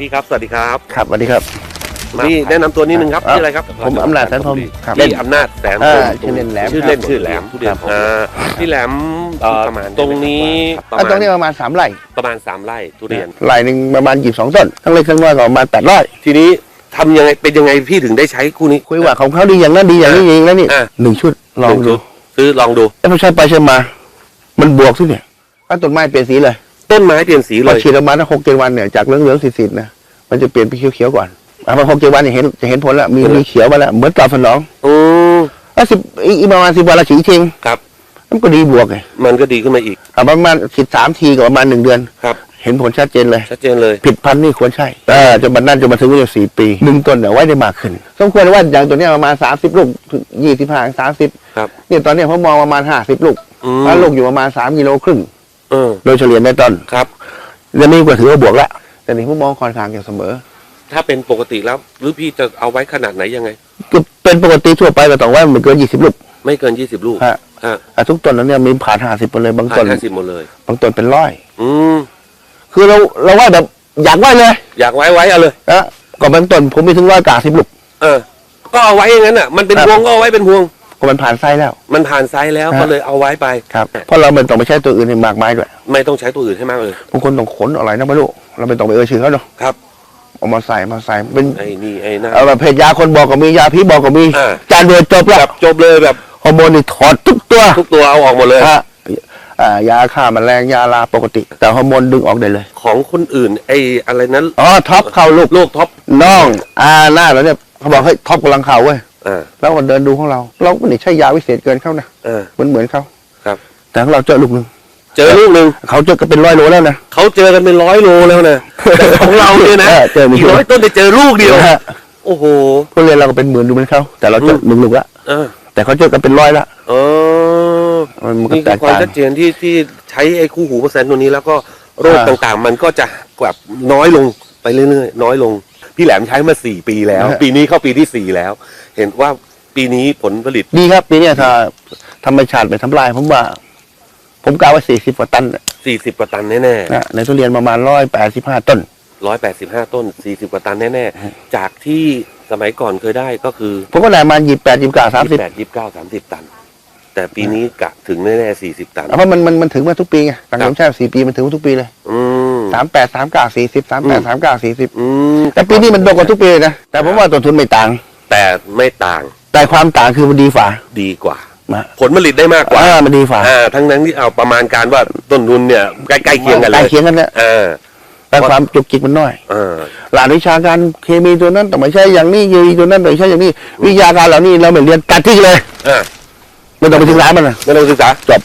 พี่ครับ สวัสดีครับ ครับสวัสดีครับนี่แนะนำตัวนิดนึงครับอะชื่ออะไรครับผมอำนาจแสนพรหมครับพี่อำนาจแสนพรหมอ่าชื่อเล่นแหลมชื่อเล่นครับชื่อแหลมทุเรียนครับผมอ่าพี่แหลมเอ่อตรงนี้ประอันตรมางณนี้ประมาณสามไร่ประมาณสามไร่ทุเรียน ไร่หนึ่งประมาณยี่สิบสองต้นทั้งเล็กทั้งน้อยก็ประมาณแปดร้อยทีนี้ทำยังไงเป็นยังไงพี่ถึงได้ใช้คู่นี้ คุยว่าของเขาดีอย่างนั้นดีอย่างนี้อย่างนั้นนี่อะ หนึ่งชุดลองดูซื้อลองดูแล้วพอใช้ไปใช้มา มันบวกสิเนี่ยถ้าต้นไม้เปลี่ยนสีเลย ต้นไม้เปลี่ยนสีพเลอยฉีดออกมาถ้าหกเจ็ดวันเนี่ยจากเหลืองเหลืองๆสีๆนะมันจะเปลี่ยนเป็นเขียวๆก่อนอะพอหกเจ็ดวันเนี่ยเห็นจะเห็นผลแล้วมีมีเขียวมาแล้วเหมือนตอบสนองอืมแล้วสิบอีกอีกประมาณสิบวันละฉีดเชงครับ มันก็ดีบวกไงมันก็ดีขึ้นมาอีกอะประมาณสิบสามทีกับประมาณหนึ่งเดือน ครับ เห็นผลชัดเจนเลย ชัดเจนเลย ผิดพันธุ์นี่ควรใช่เออจนบันนั้นจนมาถึงอายุสี่ปีหนึ่งต้นเนี่ยไว้ได้มากขึ้นสมควรว่าอย่างตัวเนี้ยประมาณสามสิบลูกยี่สิบห้าสามสิบครับ เนี่ยตอนเนี้ยผมมองประมาณห้าสิบลูกอืม แล้วลูกอยู่ประมาณสามกิโลครึ่ง เออ โดยเฉลี่ยในต้นครับเรื่องนี้ก็ถือว่าบวกแล้วแต่นี่ผมมองค่อนข้างจะเสมอ ถ้าเป็นปกติแล้ว หรือพี่จะเอาไว้ขนาดไหนยังไง ก็เป็นปกติทั่วไปก็ต้องไว้ไม่เกินยี่สิบลูกไม่เกินยี่สิบลูกฮะฮะอะทุกต้นนั้นเนี่ยมีผ่านห้าสิบไปเลยบางผ่าต้นนห้าสิบหมดเลย บางต้นเป็นร้อย อืม คือเราเราไว้แบบอยากไว้เลยอยากไว้ไว้เอาเลย นะก็บางต้นผมมีถึงร้อยกว่าสิบลูก เออ ก็เอาไว้อย่างนั้นอะ มันเป็นครับ พวงก็เอาไว้เป็นพวง ก็มันผ่านไส้แล้ว มันผ่านไซส์แล้วฮะก็เลยเอาไว้ไป ครับเพราะเราไม่ต้องไปใช้ตัวอื่นให้มากมายด้วยไม่ต้องใช้ตัวอื่นให้มากเลยบางคนต้องขนอะไรนะไม่รู้เราไม่ต้องไปเอ่ยชื่อเขาเนาะครับเอามาใส่มาใส่เป็นไอ้นี่ไอ้นั่น เอาแบบเพจยาคนบอกก็มียาผีบอกก็มีอ่า จานเดียวจบแล้วแบบจบเลยแบบฮอร์โมนนี่ถอดทุกตัวทุกตัวเอาออกหมดเลย ฮะอ่ายาฆ่าแมลงยาลาปกติ แต่ฮอร์โมนดึงออกได้เลยของคนอื่น ไอ้อะไรนั้นอ๋อท็อปเข้าลูกโรคท็อป น้องอ่าหน้าเราเนี่ยเขาบอกให้ยท็อปกำลังเข้าเว้ยอ่า แล้วก็เดินดูของเรา เราไม่ได้ใช้ยาวิเศษเกินเขานะอ่าเหมือนเหมือนเขาครับ แต่ของเราเจอลูกหนึ่งเจอลูกหนึ่งเขาเจอกันเป็นร้อยโลแล้วนะเขาเจอกันเป็นร้อยโลแล้วนะแต่ของเราเนี่ยนะเออเจอมีอีกร้อยต้นได้เจอลูกเดียวฮะโอ้โหทุเรียนเราก็เป็นหมื่นดูเหมือนเขาแต่เราเจอหนึ่งลูกละเออแต่เขาเจอกันเป็นร้อยละเออมันก็นี่แตคือกความต่างชัดเจนที่ที่ใช้ไอ้คู่หูเปอร์เซ็นต์ตัวนี้แล้วก็โรคอ่าต่างๆ มันก็จะแบบน้อยลงไปเรื่อยๆ น้อยลง พี่แหลมใช้มาสี่ปีแล้วฮะปีนี้เข้าปีที่สี่แล้ว เห็นว่าปีนี้ผลผลิต ดีครับ ปีเนี้ยถ้าธรรมชาติไปทำลาย ผมว่า ผมกล่าวว่าสี่สิบกว่าตันน่ะสี่สิบกว่าตันแน่นะในทุเรียนประมาณร้อยแปดสิบห้าต้น ๆร้อยแปดสิบห้าต้นสี่สิบกว่าตันแน่ๆ จากที่สมัยก่อนเคยได้ก็คือผมก็ได้มายี่แปดยี่เก้าสามสิบแปดยี่สิบเก้าสามสิบตัน แต่ปีนี้กะถึงแน่ๆสี่สิบตัน เพราะมันมันมันถึงมาทุกปีไงหลังครับผมใช้สี่ปีมันถึงมาทุกปีเลย อืม สามแปดสามเก้าสี่สิบสามแปดสามเก้าสี่สิบอืมแต่ปีนี้มันโดนกว่าทุกปีเลยนะแต่ผมว่าต้นทุนไม่ต่าง แต่ไม่ต่างแต่ความต่างคือมันดีฝ่าดีกว่านะผลผลิตได้มากกว่าอ่ามันดีฝ่าอ่าทั้งนั้นที่เอาประมาณการว่าต้นทุนเนี่ยใกล้ๆเคียงกันเลใกล้ยเคียงกันเนี่ยเออแต่ความจุกจิกมันน้อยเออหลานวิชาการเคมีตัวนั้นต้องไม่ใช่อย่างนี้ยีตัวนั้นต้องไม่ใช่อย่างนี้ วิทยาการเหล่านี้เราไม่เรียนตัดทิ้งเลยอ่าไม่ต้องไปศึกษามันนะไม่ต้องศึกษาจบ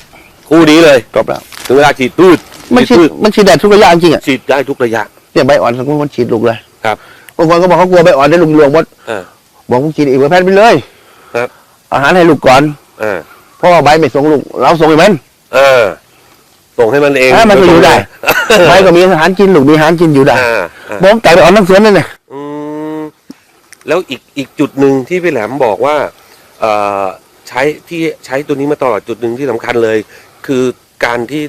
คู่นี้เลยจบแล้วถึงเวลาฉีดพืช มันฉีดพืชมันฉีดแดดทุกระยะจริงๆอะฉีดได้ทุกระยะ เนี่ยใบอ่อนสมมติมันฉีดลูกเลยครับ บางคนก็บอกเขากลัวใบอ่อนได้ลูกหลวงหมดอ่าบอกผมฉีดอีกเวอร์แพนไปเลยครับ อาหารให้ลูกก่อนอ่าเพราะว่าใบไม่ส่งลูกเราส่งให้มัน เออ ส่งให้มันเองให้มันก็อยู่ได้ ใบก็มีอาหารกินลูกมีอาหารกินอยู่ได้อ่าอ่าผมแต่ใบอ่อนทั้งสวนนั่นน่ะอืมแล้วอีกอีกจุดหนึ่งที่พี่แหลมบอกว่า เอ่อ ใช้ที่ใช้ตัวนี้มาตลอดจุดหนึ่งที่สำคัญเลย คือการที่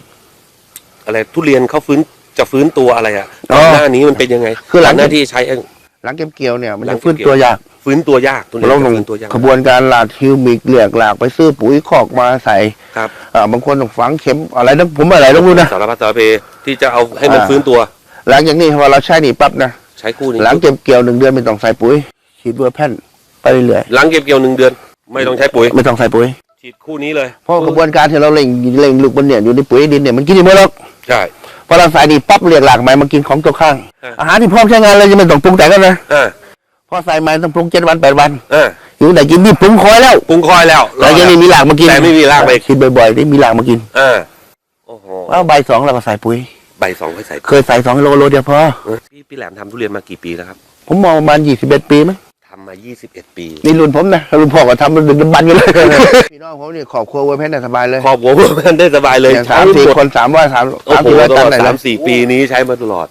อะไรทุเรียนเขาฟื้นจะฟื้นตัวอะไรอะก่อนหน้านี้มันเป็นยังไงคือหลัง ก่นหน้าที่ใช้เองหลังเก็บเกี่ยวเนี่ยมันหลัจะงเก็บ ฟื้นเกี่ยวตัวยากฟื้นตัวยากทุเรียนเราลจะงฟื้นตัวยากขบวนการหลาดฮิวมิกเหลือกหลากไปซื้อปุ๋ยคอกมาใส่ครับอ่าบางคนต้องฝังเข็มอะไรนะผมอะไรต้องรู้นะ สารพัดสารเพที่จะเอาให้มันอ่า ฟื้นตัวหลังจากนี้พอเราใช้นี่ปั๊บนะใช้คู่นี้หลังเก็บเกี่ยวหนึ่งเดือนไม่ต้องใส่ปุ๋ยฉีดเบอร์แผ่นไปเรื่อยหลังเก็บเกี่ยวหนึ่งเดือน ไม่ต้องใช้ปุ๋ยๆไม่ต้องใส่ปุ๋ยฉีดคู่นี้เลยเพราะกระบวนการที่เราเล่งเล่งลูกมันเนี่ยอยู่ในปุ๋ยดินเนี่ยมันกินไม่หมดหรอก ใช่ พอเราใส่นี่ปั๊บเรียกหลากใหม่มากินของตัวข้างอ่าอาหารที่พร้อมใช้งานเลยยังไม่ต้องปรุงแต่งกันนะอ่าพอใส่ใหม่ต้องปรุงเจ็ดวันแปดวันอ่าอยู่ไหนกินนี่ปรุงคอยแล้วปรุงคอยแล้วแต่ยังไม่มีหลากมากินแต่ไม่มีรากไป คิดบ่อยๆได้มีหลากมากินอ่าโอ้โหเอาใบสองเราก็ใส่ปุ๋ย ใบสองค่อยใส่เคยใส่สองโลโลเดียวพอ เออพี่พี่แหลมทำทุเรียนมากี่ปีแล้วครับผมมองประมาณยี่สิบเอ็ดปีมั้งทำมา 21 ปี นี่รุ่นผมนะรุ่นพ่อก็ทำมันดึกดำบันกันเลย พี่น้องผมนี่ขอบครัวเวอร์เพนได้สบายเลยครอบครัวมันได้สบายเลยอย่างสามสี่คนสามร้อยสามโอ้สามโหสี่ร้อยตตันลอดไหนเลสายมสี่ปีนี้ใช้มาตลอด